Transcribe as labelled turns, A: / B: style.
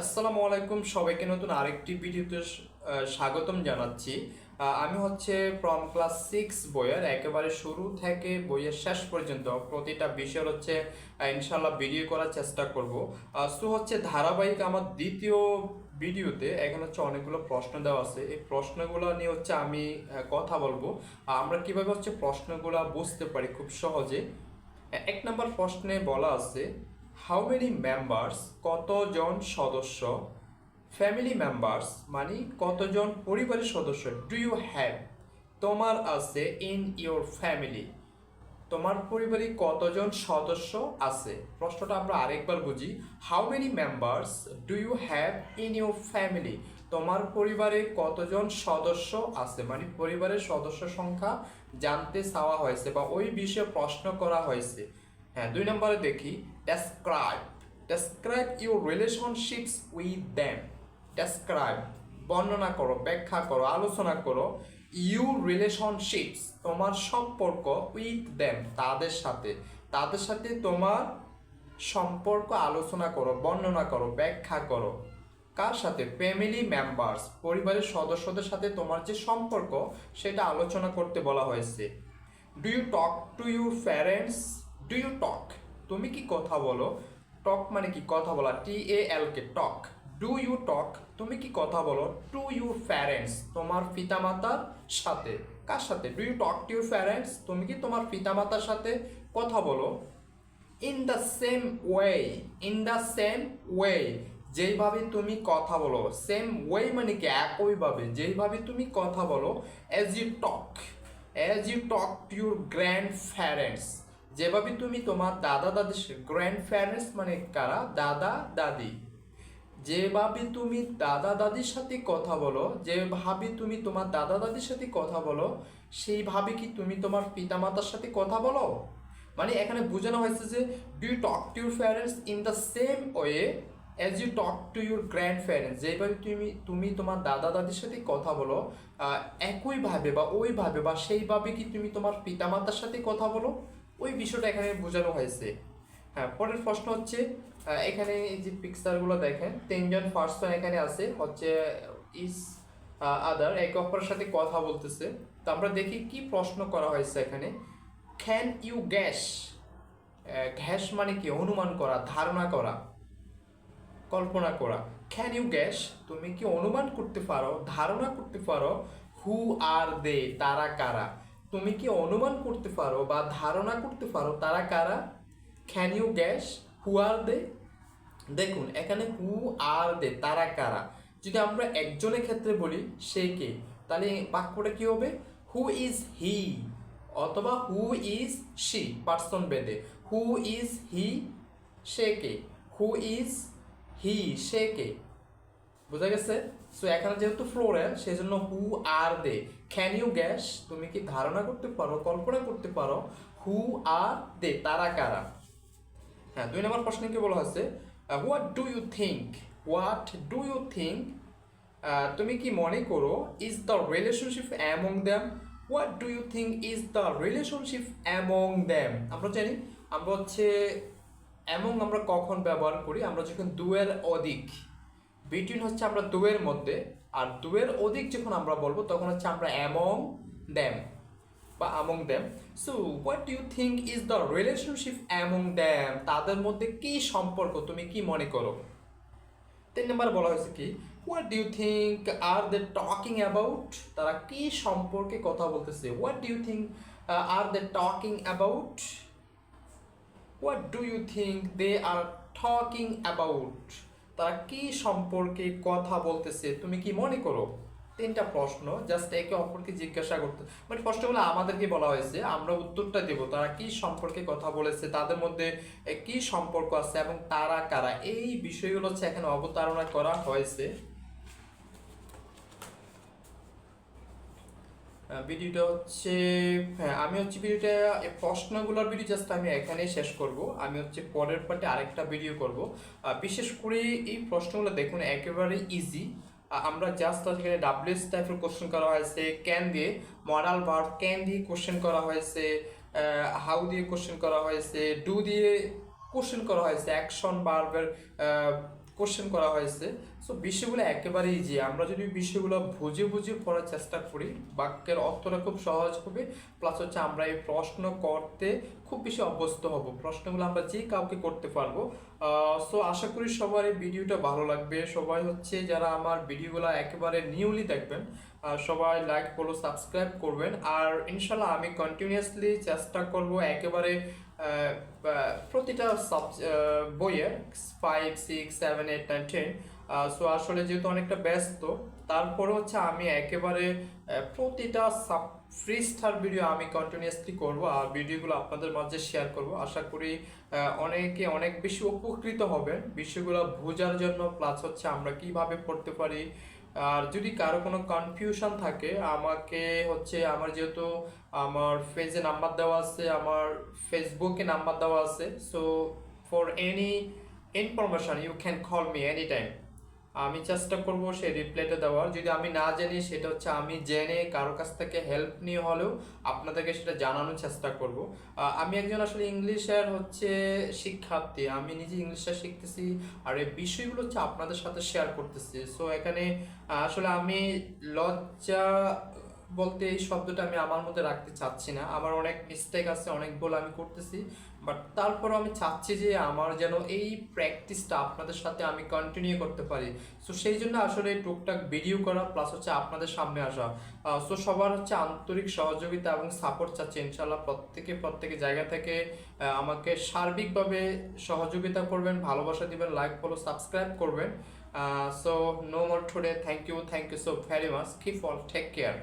A: আসসালামু আলাইকুম, সবাইকে নতুন আরেকটি ভিডিওতে স্বাগতম জানাচ্ছি। আমি হচ্ছে ফ্রম ক্লাস সিক্স বইয়ের, একেবারে শুরু থেকে বইয়ের শেষ পর্যন্ত, প্রতিটা বিষয়ের হচ্ছে ইনশাল্লাহ ভিডিও করার চেষ্টা করব। সো হচ্ছে ধারাবাহিক আমার দ্বিতীয় ভিডিওতে এখানে হচ্ছে অনেকগুলো প্রশ্ন দেওয়া আছে। এই প্রশ্নগুলো নিয়ে হচ্ছে আমি কথা বলব। আমরা কীভাবে হচ্ছে প্রশ্নগুলো বুঝতে পারি খুব সহজে? এক নম্বর প্রশ্নে বলা আছে হাউ মেনি মেম্বার্স কতজন সদস্য? ফ্যামিলি মেম্বার্স মানে কতজন পরিবারের সদস্য? ডু ইউ হ্যাভ তোমার আছে ইন ইওর ফ্যামিলি তোমার পরিবারে কতজন সদস্য আছে? প্রশ্নটা আমরা আরেকবার বুঝি। How many members do you have in your family তোমার পরিবারে কতজন সদস্য আছে? মানে পরিবারের সদস্য সংখ্যা জানতে চাওয়া হয়েছে বা ওই বিষয়ে প্রশ্ন করা হয়েছে। হ্যাঁ দুই নম্বরে দেখি। Describe describe your relationships with them describe বর্ণনা করো, ব্যাখ্যা করো, আলোচনা করো। ইউ রিলেশনশিপস তোমার সম্পর্ক উইথ দেম তাদের সাথে। তাদের সাথে তোমার সম্পর্ক আলোচনা করো, বর্ণনা করো, ব্যাখ্যা করো। কার সাথে? ফ্যামিলি মেম্বার্স পরিবারের সদস্যদের সাথে তোমার যে সম্পর্ক, সেটা আলোচনা করতে বলা হয়েছে। Do you talk to you parents do you talk তুমি কি কথা বলো? টক মানে কি? কথা বলা। টি এ এল কে টক ডু ইউ টক তুমি কি কথা বলো? টু ইউ প্যারেন্টস তোমার পিতামাতার সাথে। কার সাথে? Do you talk to you parents তুমি কি তোমার পিতামাতার সাথে কথা বলো? In the same way in the same way যেইভাবে তুমি কথা বলো। সেম ওয়ে মানে কি? একইভাবে। যেইভাবে তুমি কথা বলো as you talk as you talk to your grandparents যেভাবে তুমি তোমার দাদা দাদির গ্র্যান্ড প্যারেন্টস মানে কারা? দাদা, দাদি। যেভাবে তুমি দাদা দাদির সাথে কথা বলো, যেভাবে তুমি তোমার দাদা দাদির সাথে কথা বলো, সেইভাবে কি তুমি তোমার পিতামাতার সাথে কথা বলো? মানে এখানে বোঝানো হয়েছে যে do you talk to your parents in the same way as you talk to your grandparents যেভাবে তুমি তুমি তোমার দাদা দাদির সাথে কথা বলো একইভাবে বা ওইভাবে বা সেইভাবে কি তুমি তোমার পিতামাতার সাথে কথা বলো? ওই বিষয়টা এখানে বোঝানো হয়েছে। হ্যাঁ পরের প্রশ্ন হচ্ছে এখানে যে পিকচারগুলো দেখেন, তিনজন পার্সন এখানে আছে, হচ্ছে ইস আদার একে অপরের সাথে কথা বলতেছে। তো আমরা দেখি কি প্রশ্ন করা হয়েছে এখানে। ক্যান ইউ গ্যাস গ্যাস মানে কি? অনুমান করা, ধারণা করা, কল্পনা করা। ক্যান ইউ গ্যাস তুমি কি অনুমান করতে পারো, ধারণা করতে পারো হু আর দে তারা কারা? তুমি কি অনুমান করতে পারো বা ধারণা করতে পারো তারা কারা? Can you guess who are they দেখুন, এখানে হু আর দে তারা কারা? যদি আমরা একজনের ক্ষেত্রে বলি, সে কে? তাহলে বাক্যটা কি হবে? হু ইজ হি অথবা হু ইজ শি পার্সন বেদে who is he say K? Who is he সে কে? বোঝা গেছে? সো এখানে যেহেতু ফ্লোরাল সেই জন্য who are they can you guess তুমি কি ধারণা করতে পারো, কল্পনা করতে পারো? হু আর দে তারা কারা? হ্যাঁ দুই নম্বর প্রশ্নে কি বলা হচ্ছে what do you think what do you think তুমি কি মনে করো is the relationship among them what do you think is the relationship among them আমরা জানি, আমরা হচ্ছে অ্যামং আমরা কখন ব্যবহার করি? আমরা যখন দুয়ের অধিক বিটুইন হচ্ছে আমরা দুয়ের মধ্যে আর দুয়ের অধিক যখন আমরা বলব, তখন হচ্ছে আমরা অ্যামং দ্যাম বা among them so what you think is the relationship among them তাদের মধ্যে কি সম্পর্ক? তুমি কি মনে করো? তিন নম্বর বলা হয়েছে কি what do think are they talking about তারা কি সম্পর্কে কথা বলতেছে? What you think are they talking about what do you think they are talking about তারা কি সম্পর্কে কথা বলতেছে, তুমি কি মনে করো? তিনটা প্রশ্ন জাস্ট একে অপরকে জিজ্ঞাসা করতে। মানে প্রশ্নগুলো আমাদেরকে বলা হয়েছে, আমরা উত্তরটা দেব, তারা কি সম্পর্কে কথা বলেছে, তাদের মধ্যে কি সম্পর্ক আছে এবং তারা কারা? এই বিষয়গুলো হচ্ছে এখানে অবতারণা করা হয়েছে। ভিডিওটা হচ্ছে হ্যাঁ আমি হচ্ছে ভিডিওটা প্রশ্নগুলোর ভিডিও জাস্ট আমি এখানেই শেষ করব। আমি হচ্ছে পরের পার্টে আরেকটা ভিডিও করব। বিশেষ করে এই প্রশ্নগুলো দেখুন, একেবারে ইজি আমরা জাস্ট এখানে ডাব্লিউএস টাইপের কোশ্চেন করা হয়েছে ক্যান দিয়ে মডাল ভার্ব ক্যান দিয়ে কোশ্চেন করা হয়েছে হাউ দিয়ে কোশ্চেন করা হয়েছে ডু দিয়ে কোশ্চেন করা হয়েছে অ্যাকশন ভার্বের কোশ্চেন করা হয়েছে। সো বিষয়গুলো একেবারেই ইজি আমরা যদি বিষয়গুলো বুঝে বুঝে পড়ার চেষ্টা করি, বাক্যের অর্থটা খুব সহজ হবে। প্লাস হচ্ছে আমরা এই প্রশ্ন করতে খুব বেশি অভ্যস্ত হব। প্রশ্নগুলো আমরা যে কাউকে করতে পারব। সো আশা করি সবার এই ভিডিওটা ভালো লাগবে। সবাই হচ্ছে যারা আমার ভিডিওগুলো একেবারে নিউলি দেখবেন সবাই লাইক ফলো সাবস্ক্রাইব করবেন। আর ইনশাল্লাহ আমি কন্টিনিউয়াসলি চেষ্টা করব একেবারে প্রতিটা সাব বইয়ে five six seven eight nine ten so আসলে যেহেতু অনেকটা ব্যস্ত, তারপরে হচ্ছে আমি একেবারে প্রতিটা সাব ফ্রি স্টার ভিডিও আমি কন্টিনিউয়াসলি করব আর ভিডিওগুলো আপনাদের মাঝে শেয়ার করব। আশা করি অনেকে অনেক বেশি উপকৃত হবেন। বিষয়গুলো বোঝার জন্য প্লাস হচ্ছে আমরা কীভাবে পড়তে পারি আর যদি কারও কোনো কনফিউশন থাকে, আমাকে হচ্ছে আমার যেহেতু আমার ফেজে নাম্বার দেওয়া আছে, আমার ফেসবুকে নাম্বার দেওয়া আছে so for any information you can call me any time আমি চেষ্টা করব সেই রিপ্লাইটা দেওয়ার। যদি আমি না জানি, সেটা হচ্ছে আমি জেনে কারও কাছ থেকে হেল্প নিয়ে হলেও আপনাদেরকে সেটা জানানোর চেষ্টা করব। আমি একজন আসলে ইংলিশের হচ্ছে শিক্ষার্থী। আমি নিজে ইংলিশটা শিখতেছি আর এই বিষয়গুলো হচ্ছে আপনাদের সাথে শেয়ার করতেছি। সো এখানে আসলে আমি লজ্জা বলতে এই শব্দটা আমি আমার মধ্যে রাখতে চাচ্ছি না। আমার অনেক মিস্টেক আছে, অনেক ভুল আমি করতেছি। বাট তারপরও আমি চাচ্ছি যে আমার যেন এই প্র্যাকটিসটা আপনাদের সাথে আমি কন্টিনিউ করতে পারি। সো সেই জন্য আসলে টুকটাক ভিডিও করা প্লাস হচ্ছে আপনাদের সামনে আসা। সো সবার হচ্ছে আন্তরিক সহযোগিতা এবং সাপোর্ট চাচ্ছি। ইনশাল্লাহ প্রত্যেকে প্রত্যেকে জায়গা থেকে আমাকে সার্বিকভাবে সহযোগিতা করবেন, ভালোবাসা দিবেন লাইক ফলো সাবস্ক্রাইব করবেন। So no more today thank you thank you so very much keep all take care